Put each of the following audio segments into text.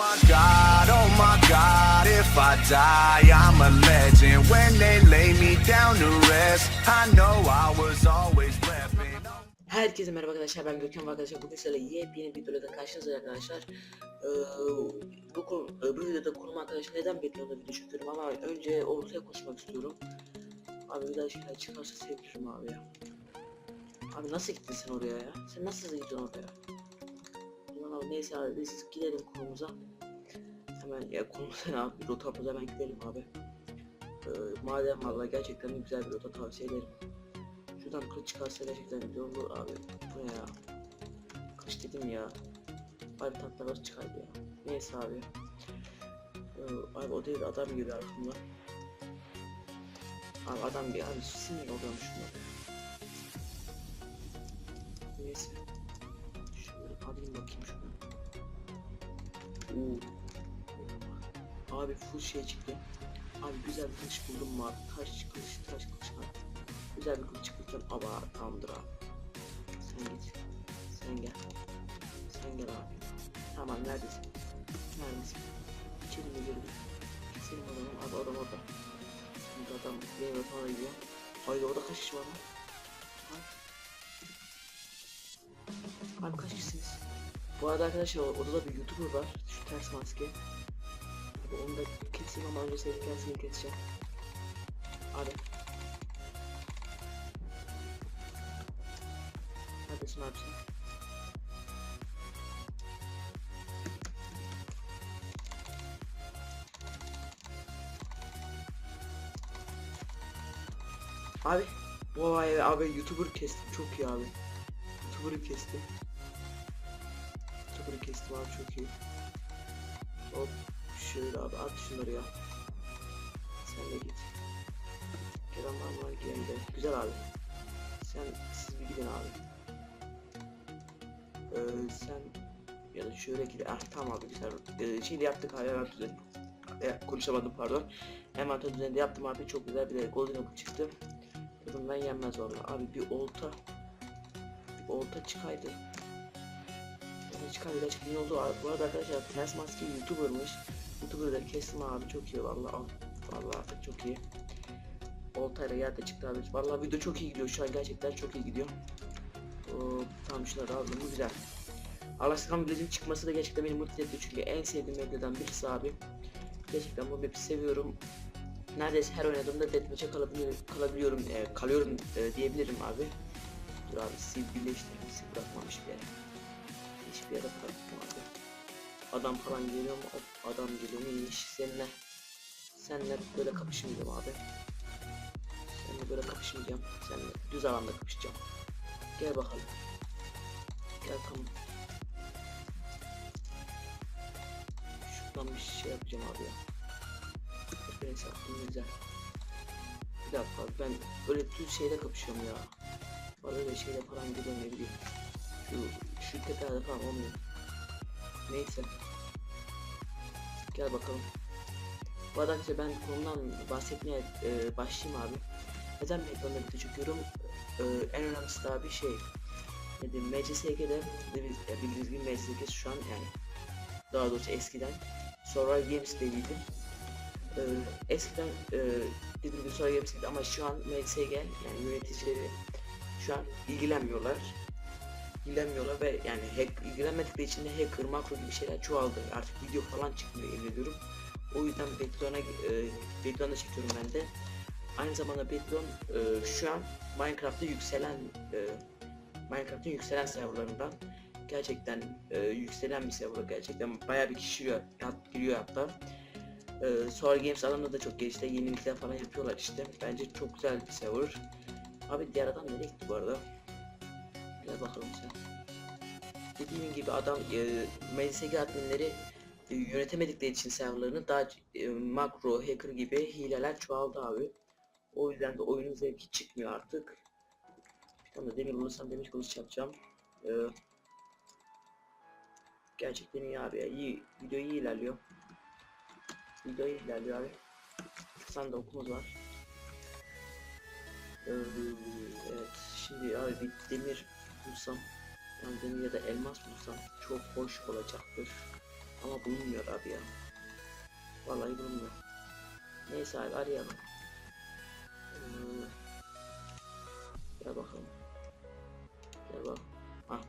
my god, oh my god, if I die, I'm a legend. When they lay me down to rest, I know I was always repping. Herkese merhaba arkadaşlar ben Gökhan arkadaşlar bugün size yepyeni bir videoda karşınızdayım arkadaşlar ee, bu, konu, e, bu videoda konum arkadaşlar neden bekliyorum video çekiyorum ama önce ortaya koşmak istiyorum Abi bir daha şeyler çıkarsa sevinirim abi ya Abi nasıl gittin sen oraya ya? Sen nasıl gittin oraya? Ulan abi neyse abi biz gidelim konumuza Hemen ya konumuza ne abi rotamıza hemen gidelim abi ee, Madem valla gerçekten güzel bir rota tavsiye ederim Şuradan kılıç çıkarsa gerçekten güzel olur abi. Bu ne ya? Kılıç dedim ya. Abi tatlılar çıkardı ya. Neyse abi. Ee, abi o değil adam geliyor arkamda. Abi adam bir abi sinir oluyorum şunlar. Neyse. Şöyle alayım bakayım şunu. Oo. Abi full şey çıktı. Abi güzel bir kılıç buldum mu abi? Taş kılıç, taş kılıç var. Güzel bir kılıç çıkartacağım. Aba tamamdır abi. Sen git. Sen gel. Sen gel abi. Tamam neredesin? Neredesin? İçeri mi girdin? Senin adamın abi adam orada. Şimdi adam benim yatağına gidiyor. Haydi orada kaç kişi var lan? Abi. Abi kaç kişisiniz? Bu arada arkadaşlar odada bir youtuber var. Şu ters maske. Onu da keseyim ama önce kendisini keseceğim. Abi Neredesin abi? Abi bu vay abi YouTuber kestim çok iyi abi. YouTuber'ı kestim. YouTuber'ı kestim abi çok iyi. Hop şöyle abi at şunları ya. Sen de git. Kerem var mı? Gidelim de. Güzel abi. Sen siz bir gidin abi. Ee, sen ya da şöyle gide. Ah tamam abi güzel. Ee, şeyde yaptık abi hemen düzen. E, konuşamadım pardon. Hemen düzeninde yaptım abi çok güzel bir de golden oak çıktı. Tadından yenmez vallahi. Abi bir olta. Bir olta çıkaydı. Olta çıkaydı gerçekten iyi oldu. Bu arada arkadaşlar Prens Maske YouTuber'mış. YouTuber'ları kestim abi çok iyi vallahi. Al. Vallahi artık çok iyi. Oltayla yerde çıktı abi. Vallahi video çok iyi gidiyor şu an gerçekten çok iyi gidiyor. Oo, tam şunları aldım bu güzel. Alaskan Blaze'in çıkması da gerçekten beni mutlu etti çünkü en sevdiğim maplerden birisi abi. Gerçekten bu map'i seviyorum. Neredeyse her oynadığımda deathmatch'e kalabiliyorum, e, kalıyorum e, diyebilirim abi. Dur abi sil birleştirdim, sil bırakmamış bir yere. Hiçbir yere bırakmam abi. Adam falan geliyor mu? Hop, adam geliyor mu? İyiymiş. Seninle, seninle böyle kapışmayacağım abi. Seninle böyle kapışmayacağım. Seninle düz alanda kapışacağım. Gel bakalım. Gel tamam. Şuradan bir şey yapacağım abi ya. Neyse aklım güzel. Bir dakika ben böyle düz şeyle kapışıyorum ya. Bana öyle şeyle falan gidiyorum ne bileyim. Şu, şu tepelerde falan olmuyor. Neyse. Gel bakalım. Bu arada işte ben konudan bahsetmeye e, başlayayım abi. Neden bir ekranda video çekiyorum? Ee, en önemlisi daha bir şey. Diyeyim, MCSG'de ya bildiğiniz gibi MCSG şu an yani daha doğrusu eskiden Survive Games deviydi. Ee, eskiden e, dediğim gibi Survive Games'iydi ama şu an MCSG yani yöneticileri şu an ilgilenmiyorlar. İlgilenmiyorlar ve yani hack, ilgilenmedikleri için de hacker, makro gibi şeyler çoğaldı. Artık video falan çıkmıyor yemin ediyorum. O yüzden Background'a e, Background'a çekiyorum ben de. Aynı zamanda Background e, şu an Minecraft'ta yükselen e, Minecraft'ın yükselen serverlarından gerçekten e, yükselen bir server gerçekten bayağı bir kişi giriyor, giriyor hatta. E, Solar Games alanında da çok gelişti. Yenilikler falan yapıyorlar işte. Bence çok güzel bir server. Abi diğer adam nereye gitti bu arada? Gel bakalım sen. Dediğim gibi adam e, MSG adminleri e, yönetemedikleri için serverlarını daha e, makro, hacker gibi hileler çoğaldı abi. O yüzden de oyunun zevki çıkmıyor artık. Bir tane demir bulursam demir kılıç yapacağım. Ee, gerçekten iyi abi ya. İyi, video iyi ilerliyor. Video iyi ilerliyor abi. Sen de okumuz var. Ee, evet, şimdi abi bir demir bulsam, yani demir ya da elmas bulsam çok hoş olacaktır. Ama bulunmuyor abi ya. Vallahi bulunmuyor. Neyse abi arayalım. Ee, gel bakalım. Gel bak. Ha.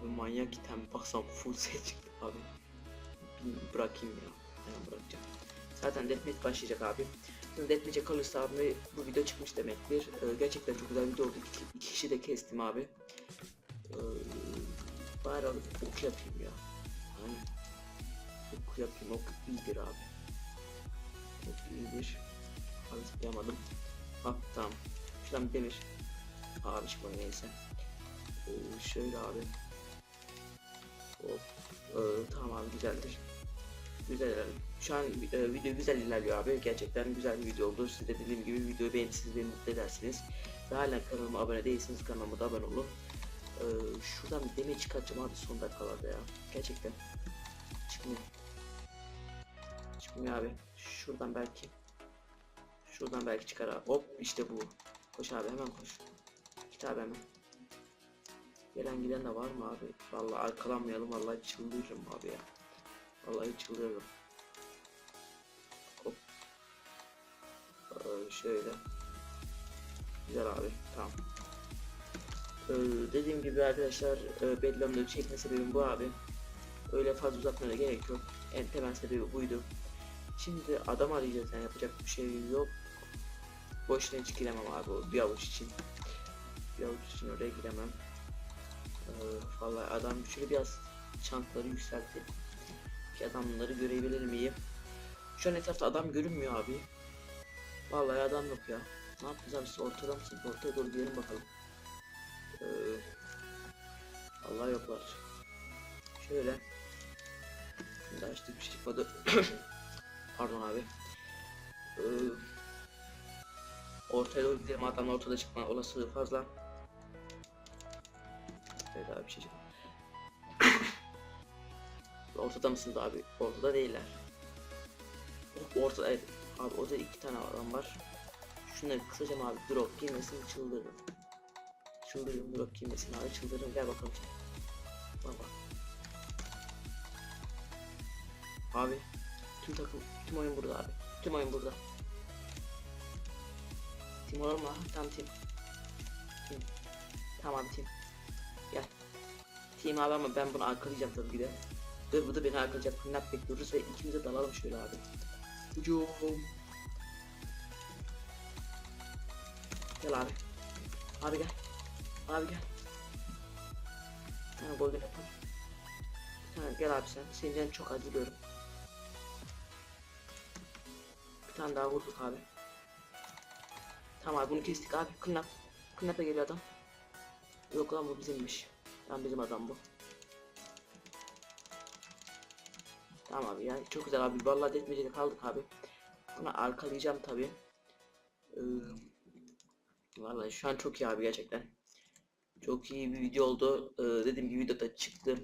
Abi manyak item baksam full set çıktı abi. Bırakayım ya. Hemen bırakacağım. Zaten deathmatch başlayacak abi. Deathmatch'e kalırsa abi bu video çıkmış demektir. Ee, gerçekten çok güzel video oldu. İki, iki kişi de kestim abi. Ee, bari ok yapayım ya. Hani ok yapayım ok iyidir abi. Ok iyidir. Abi zıplayamadım. Bak tamam. Şuradan bir demir. Abi çıkmadı neyse. Ee, şöyle abi. Hop. Ee, tamam abi güzeldir. Güzel ilerliyor. Şu an e, video güzel ilerliyor abi. Gerçekten güzel bir video oldu. Siz de dediğim gibi videoyu beğenirsiniz, beni mutlu edersiniz. Ve hala kanalıma abone değilseniz kanalıma da abone olun. Ee, şuradan demir çıkartacağım abi son dakikalarda ya. Gerçekten. Çıkmıyor. Çıkmıyor abi. Şuradan belki. Şuradan belki çıkar abi. Hop işte bu. Koş abi hemen koş. Git abi hemen. Gelen giden de var mı abi? Vallahi arkalanmayalım vallahi çıldırırım abi ya. Vallahi çıldırırım. Ee, şöyle. Güzel abi tamam. Ee, dediğim gibi arkadaşlar e, Bedlam'da çekme sebebim bu abi. Öyle fazla uzatmaya gerek yok. En temel sebebi buydu. Şimdi adam arayacağız yani yapacak bir şey yok. Boşuna hiç giremem abi o bir avuç için. Bir avuç için oraya giremem. Ee, vallahi adam şöyle biraz çantları yükseltti. Ki adamları görebilir miyim? Şu an etrafta adam görünmüyor abi. Vallahi adam yok ya. Ne yapacağız abi siz ortada mısınız? Ortaya doğru gidelim bakalım. Ee, Allah yoklar. Şöyle. Şimdi açtık bir şey çıkmadı. Pardon abi. Ee, ortaya doğru gidelim adam ortada çıkma olasılığı fazla. Evet abi bir şey çıkmadı. Ortada mısınız abi? Ortada değiller. Ortada evet. Abi orada iki tane adam var. Şunları kısacağım abi. Drop girmesin çıldırırım. Çıldırırım drop girmesin abi çıldırırım. Gel bakalım. Bak bak. Abi. Tüm takım, tüm oyun burada abi. Tüm oyun burada. Tim olur mu? Tamam tim. Tim. Tamam abi. Gel. Tim abi ama ben bunu arkalayacağım tabii ki de. Ve bu da beni arkalayacak. Kırnak bekliyoruz ve ikimiz de dalalım şöyle abi. Hücum. Gel abi. Abi gel. Abi gel. Bir tane golden yapalım. Tane gel abi sen. Senden çok acılıyorum. Bir tane daha vurduk abi. Tamam abi bunu kestik abi. Kırnak. Kırnakla geliyor adam. Yok lan bu bizimmiş. Lan bizim adam bu. Tamam abi ya çok güzel abi. Vallahi detmecede kaldık abi. Bunu arkalayacağım tabi. Ee, vallahi şu an çok iyi abi gerçekten. Çok iyi bir video oldu. Ee, dediğim gibi videoda çıktı.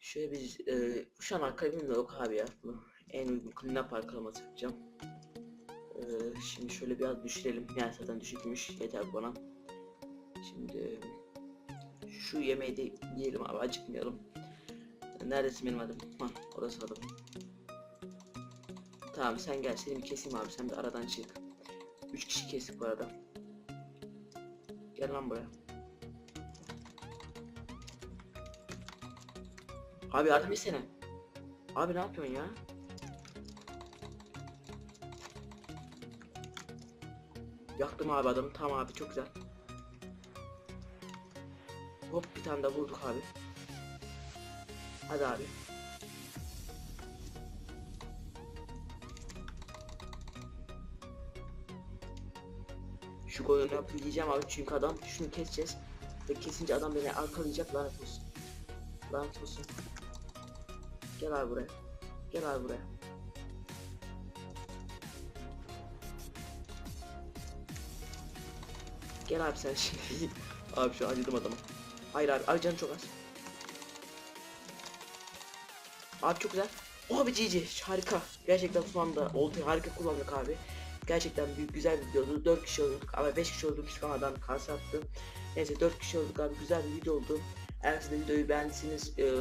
Şöyle bir e, şu an arkalayayım da yok abi ya. En uygun cleanup arkalaması yapacağım. Ee, şimdi şöyle biraz düşürelim. Yani zaten düşükmüş. Yeter bana. Şimdi şu yemeği de yiyelim abi acıkmayalım. Neredesin benim adım? Hah orası adım. Tamam sen gel seni bir keseyim abi sen bir aradan çık. 3 kişi kestik bu arada. Gel lan buraya. Abi yardım etsene. Abi ne yapıyorsun ya? Yaktım abi adamı. Tamam abi çok güzel. Hop bir tane daha vurduk abi. Hadi abi. Şu golünü yapıp yiyeceğim abi çünkü adam şunu keseceğiz. Ve kesince adam beni arkalayacak lanet olsun. Lanet olsun. Gel abi buraya. Gel abi buraya. Gel abi sen şimdi. abi şu an acıdım adama. Hayır abi, abi çok az. Abi çok güzel. Abi GG harika. Gerçekten şu anda oltayı harika kullandık abi. Gerçekten büyük güzel bir videodu. 4 kişi olduk ama 5 kişi olduk şu adam kasa attı. Neyse 4 kişi olduk abi güzel bir video oldu. Eğer siz de videoyu beğendiyseniz e,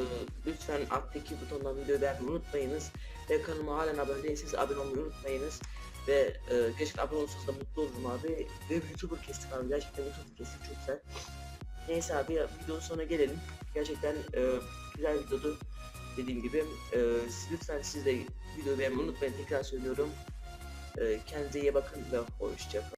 lütfen alttaki butondan videoyu beğenmeyi unutmayınız. Ve kanalıma halen abone değilseniz abone olmayı unutmayınız. Ve e, gerçekten abone olursanız da mutlu olurum abi. Ve YouTuber kestik abi. Gerçekten YouTuber kestik çok güzel. Neyse abi videonun sonuna gelelim. Gerçekten e, güzel videodu. Dediğim gibi e, lütfen siz de videoyu beğenmeyi unutmayın. Tekrar söylüyorum. E, kendinize iyi bakın ve hoşçakalın.